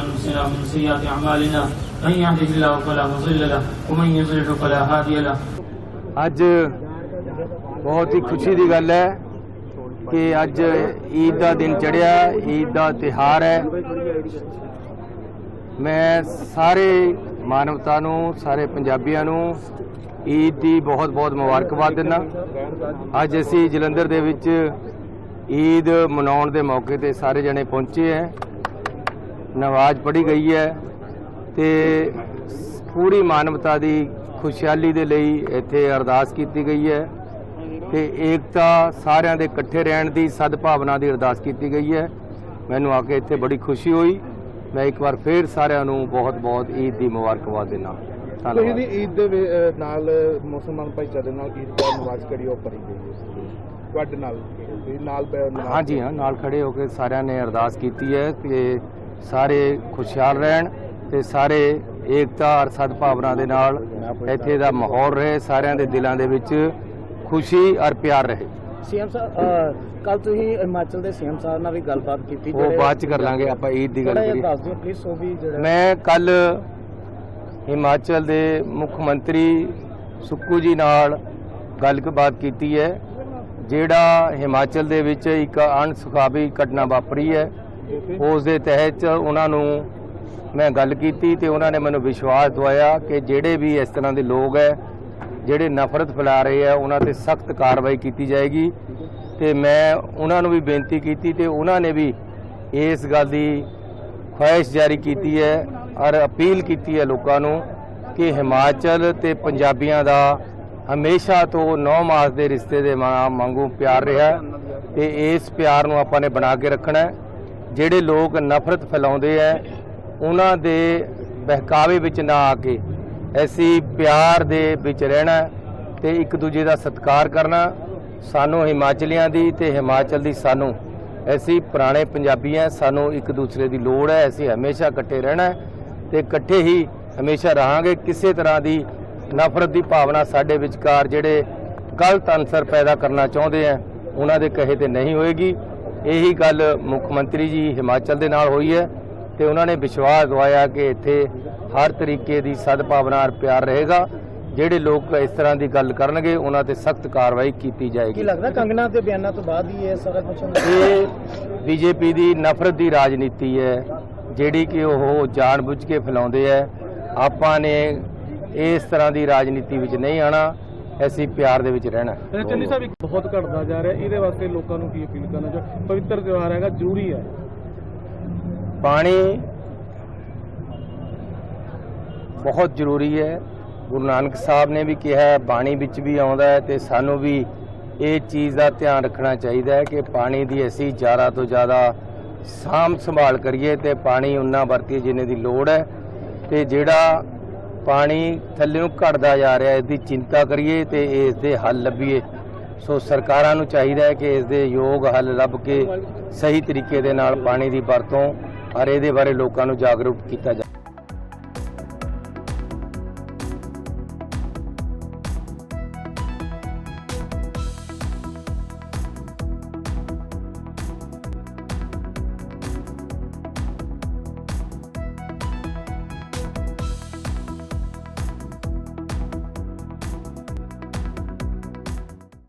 أنفسنا ومن سيئات أعمالنا من يهده الله فلا مضل له ومن يضلل فلا هادي له ਅੱਜ ਬਹੁਤ ਹੀ ਖੁਸ਼ੀ ਦੀ ਗੱਲ ਹੈ ਕਿ ਅੱਜ ਈਦ ਦਾ ਦਿਨ ਚੜਿਆ ਈਦ ਦਾ ਤਿਹਾਰ ਹੈ ਮੈਂ ਸਾਰੇ ਮਾਨਵਤਾ ਨੂੰ ਸਾਰੇ ਪੰਜਾਬੀਆਂ ਨੂੰ ਈਦ ਦੀ ਬਹੁਤ-ਬਹੁਤ ਮੁਬਾਰਕਬਾਦ ਦਿੰਦਾ ਅੱਜ ਅਸੀਂ ਜਲੰਧਰ ਦੇ ਵਿੱਚ ਈਦ ਮਨਾਉਣ ਦੇ ਮੌਕੇ ਤੇ ਸਾਰੇ ਜਣੇ ਪਹੁੰਚੇ ਹੈ ਨਮਾਜ਼ ਪੜ੍ਹੀ ਗਈ ਹੈ ਤੇ ਪੂਰੀ ਮਾਨਵਤਾ ਦੀ ਖੁਸ਼ਹਾਲੀ ਦੇ ਲਈ ਇੱਥੇ ਅਰਦਾਸ ਕੀਤੀ ਗਈ ਹੈ ਤੇ ਏਕਤਾ ਸਾਰਿਆਂ ਦੇ ਇਕੱਠੇ ਰਹਿਣ ਦੀ ਸਦਭਾਵਨਾ ਦੀ ਅਰਦਾਸ ਕੀਤੀ ਗਈ ਹੈ। ਮੈਨੂੰ ਆ ਕੇ ਇੱਥੇ ਬੜੀ ਖੁਸ਼ੀ ਹੋਈ। ਮੈਂ ਇੱਕ ਵਾਰ ਫੇਰ ਸਾਰਿਆਂ ਨੂੰ ਬਹੁਤ-ਬਹੁਤ ਈਦ ਦੀ ਮੁਬਾਰਕਬਾਦ ਦਿੰਦਾ। ਧੰਨਵਾਦ। ਦੀ ਈਦ ਦੇ ਨਾਲ ਮੁਸਲਮਾਨ ਭਾਈਚਾਰੇ ਨਾਲ ਈਦ ਦਾ ਨਮਾਜ਼ ਕੜੀ ਉਹ ਪੜੀ ਗਈ ਤੁਹਾਡੇ ਨਾਲ ਨਾਲ ਹਾਂਜੀ ਹਾਂ ਨਾਲ ਖੜੇ ਹੋ ਕੇ ਸਾਰਿਆਂ ਨੇ ਅਰਦਾਸ ਕੀਤੀ ਹੈ ਕਿ ਸਾਰੇ ਖੁਸ਼ਹਾਲ ਰਹਿਣ ਤੇ ਸਾਰੇ ਏਕਤਾ ਔਰ ਸਦਭਾਵਨਾ ਦੇ ਨਾਲ ਇੱਥੇ ਦਾ ਮਾਹੌਲ ਰਹੇ ਸਾਰਿਆਂ ਦੇ ਦਿਲਾਂ ਦੇ ਵਿੱਚ ਖੁਸ਼ੀ ਔਰ ਪਿਆਰ ਰਹੇ। ਸੀਐਮ ਸਾਹਿਬ ਕੱਲ ਤੁਸੀਂ ਹਿਮਾਚਲ ਦੇ ਸੀਐਮ ਸਾਹਿਬ ਨਾਲ ਵੀ ਗੱਲਬਾਤ ਕੀਤੀ ਉਹ ਬਾਅਦ ਚ ਕਰ ਲਾਂਗੇ ਆਪਾਂ ਈਦ ਦੀ ਗੱਲ ਕਰੀਏ। ਦੱਸ ਦਿਓ ਪਲੀਜ਼ ਉਹ ਵੀ ਜਿਹੜਾ ਮੈਂ ਕੱਲ ਹਿਮਾਚਲ ਦੇ ਮੁੱਖ ਮੰਤਰੀ ਸੁੱਕੂ ਜੀ ਨਾਲ ਗੱਲਬਾਤ ਕੀਤੀ ਹੈ ਜਿਹੜਾ ਹਿਮਾਚਲ ਦੇ ਵਿੱਚ ਇੱਕ ਅਣਸੁਖਾਵੀ ਘਟਨਾ ਵਾਪਰੀ ਹੈ। ਉਸ ਦੇ ਤਹਿਤ ਉਹਨਾਂ ਨੂੰ ਮੈਂ ਗੱਲ ਕੀਤੀ ਤੇ ਉਹਨਾਂ ਨੇ ਮੈਨੂੰ ਵਿਸ਼ਵਾਸ ਦਵਾਇਆ ਕਿ ਜਿਹੜੇ ਵੀ ਇਸ ਤਰ੍ਹਾਂ ਦੇ ਲੋਕ ਹੈ, ਜਿਹੜੇ ਨਫ਼ਰਤ ਫੈਲਾ ਰਹੇ ਆ ਉਹਨਾਂ ਤੇ ਸਖਤ ਕਾਰਵਾਈ ਕੀਤੀ ਜਾਏਗੀ। ਤੇ ਮੈਂ ਉਹਨਾਂ ਨੂੰ ਵੀ ਬੇਨਤੀ ਕੀਤੀ ਤੇ ਉਹਨਾਂ ਨੇ ਵੀ ਇਸ ਗੱਲ ਦੀ ਖੁਆਇਸ਼ ਜਾਰੀ ਕੀਤੀ ਹੈ ਔਰ ਅਪੀਲ ਕੀਤੀ ਹੈ ਲੋਕਾਂ ਨੂੰ ਕਿ ਹਿਮਾਚਲ ਤੇ ਪੰਜਾਬੀਆਂ ਦਾ ਹਮੇਸ਼ਾ ਤੋਂ ਨੌ ਮਾਸ ਦੇ ਰਿਸ਼ਤੇ ਦੇ ਮਾਂ ਵਾਂਗੂ ਪਿਆਰ ਰਿਹਾ ਹੈ ਤੇ ਇਸ ਪਿਆਰ ਨੂੰ ਆਪਾਂ ਨੇ ਬਣਾ ਕੇ ਰੱਖਣਾ ਹੈ। ਜਿਹੜੇ ਲੋਕ ਨਫ਼ਰਤ ਫੈਲਾਉਂਦੇ ਐ ਉਹਨਾਂ ਦੇ ਬਹਿਕਾਵੇ ਵਿੱਚ ਨਾ ਆ ਕੇ ਅਸੀਂ ਪਿਆਰ ਦੇ ਵਿੱਚ ਰਹਿਣਾ ਹੈ ਤੇ ਇੱਕ ਦੂਜੇ ਦਾ ਸਤਿਕਾਰ ਕਰਨਾ, ਸਾਨੂੰ ਹਿਮਾਚਲੀਆਂ ਦੀ ਤੇ ਹਿਮਾਚਲ ਦੀ ਸਾਨੂੰ। ਅਸੀਂ ਪੁਰਾਣੇ ਪੰਜਾਬੀ ਹਾਂ ਸਾਨੂੰ ਇੱਕ ਦੂਸਰੇ ਦੀ ਲੋੜ ਹੈ ਅਸੀਂ ਹਮੇਸ਼ਾ ਇਕੱਠੇ ਰਹਿਣਾ ਹੈ ਤੇ ਇਕੱਠੇ ਹੀ ਹਮੇਸ਼ਾ ਰਹਾਂਗੇ। ਕਿਸੇ ਤਰ੍ਹਾਂ ਦੀ ਨਫ਼ਰਤ ਦੀ ਭਾਵਨਾ ਸਾਡੇ ਵਿਚਕਾਰ ਜਿਹੜੇ ਗਲਤ ਅਨਸਰ ਪੈਦਾ ਕਰਨਾ ਚਾਹੁੰਦੇ ਆ, ਉਹਨਾਂ ਦੇ ਕਹੇ ਤੇ ਨਹੀਂ ਹੋਏਗੀ। ਇਹੀ ਗੱਲ ਮੁੱਖ ਮੰਤਰੀ ਜੀ ਹਿਮਾਚਲ ਦੇ ਨਾਲ ਹੋਈ ਹੈ ਤੇ ਉਹਨਾਂ ਨੇ ਵਿਸ਼ਵਾਸ ਦਵਾਇਆ ਕਿ ਇੱਥੇ ਹਰ ਤਰੀਕੇ ਦੀ ਸਦਭਾਵਨਾ ਔਰ ਪਿਆਰ ਰਹੇਗਾ। ਜਿਹੜੇ ਲੋਕ ਇਸ ਤਰ੍ਹਾਂ ਦੀ ਗੱਲ ਕਰਨਗੇ ਉਹਨਾਂ ਤੇ ਸਖਤ ਕਾਰਵਾਈ ਕੀਤੀ ਕੀ ਜਾਏਗੀ ਲੱਗਦਾ ਕੰਗਨਾ ਦੇ ਬਿਆਨਾਂ ਤੋਂ ਬਾਅਦ ਹੀ ਇਹ ਸਾਰਾ ਕੁਝ ਇਹ ਬੀਜੇਪੀ ਦੀ ਨਫ਼ਰਤ ਦੀ ਰਾਜਨੀਤੀ ਹੈ ਜਿਹੜੀ ਕਿ ਉਹ ਜਾਣਬੁੱਝ ਕੇ ਫੈਲਾਉਂਦੇ ਹੈ। ਆਪਾਂ ਨੇ ਇਸ ਤਰ੍ਹਾਂ ਦੀ ਰਾਜਨੀਤੀ ਵਿੱਚ ਨਹੀਂ ਆਣਾ ਅਸੀਂ ਪਿਆਰ ਦੇ ਵਿੱਚ ਰਹਿਣਾ। ਚੰਨੀ ਸਾਹਿਬ ਇੱਕ ਬਹੁਤ ਘਟਦਾ ਜਾ ਰਿਹਾ ਇਹਦੇ ਵਾਸਤੇ ਲੋਕਾਂ ਨੂੰ ਕੀ ਅਪੀਲ ਕਰਨਾ ਚਾਹ? ਪਵਿੱਤਰ ਤਿਉਹਾਰ ਹੈਗਾ ਜ਼ਰੂਰੀ ਹੈ। ਪਾਣੀ ਬਹੁਤ ਜ਼ਰੂਰੀ ਹੈ। ਗੁਰੂ ਨਾਨਕ ਸਾਹਿਬ ਨੇ ਵੀ ਕਿਹਾ ਹੈ ਬਾਣੀ ਵਿੱਚ ਵੀ ਆਉਂਦਾ ਹੈ ਤੇ ਸਾਨੂੰ ਵੀ ਇਹ ਚੀਜ਼ ਦਾ ਧਿਆਨ ਰੱਖਣਾ ਚਾਹੀਦਾ ਹੈ ਕਿ ਪਾਣੀ ਦੀ ਅਸੀਂ ਜ਼ਿਆਦਾ ਤੋਂ ਜ਼ਿਆਦਾ ਸਾਂਭ ਸੰਭਾਲ ਕਰੀਏ ਤੇ ਪਾਣੀ ਉਨਾ ਵਰਤੀਏ ਜਿੰਨੇ ਦੀ ਲੋੜ ਹੈ ਤੇ ਜਿਹੜਾ ਪਾਣੀ ਥੱਲੇ ਨੂੰ ਘਟਦਾ ਜਾ ਰਿਹਾ, ਇਸ ਦੀ ਚਿੰਤਾ ਕਰੀਏ ਤੇ ਇਸ ਦੇ ਹੱਲ ਲੱਭੀਏ। ਸੋ ਸਰਕਾਰਾਂ ਨੂੰ ਚਾਹੀਦਾ ਹੈ ਕਿ ਇਸ ਦੇ ਯੋਗ ਹੱਲ ਲੱਭ ਕੇ ਸਹੀ ਤਰੀਕੇ ਦੇ ਨਾਲ ਪਾਣੀ ਦੀ ਵਰਤੋਂ, ਔਰ ਇਹਦੇ ਬਾਰੇ ਲੋਕਾਂ ਨੂੰ ਜਾਗਰੂਕ ਕੀਤਾ ਜਾਵੇ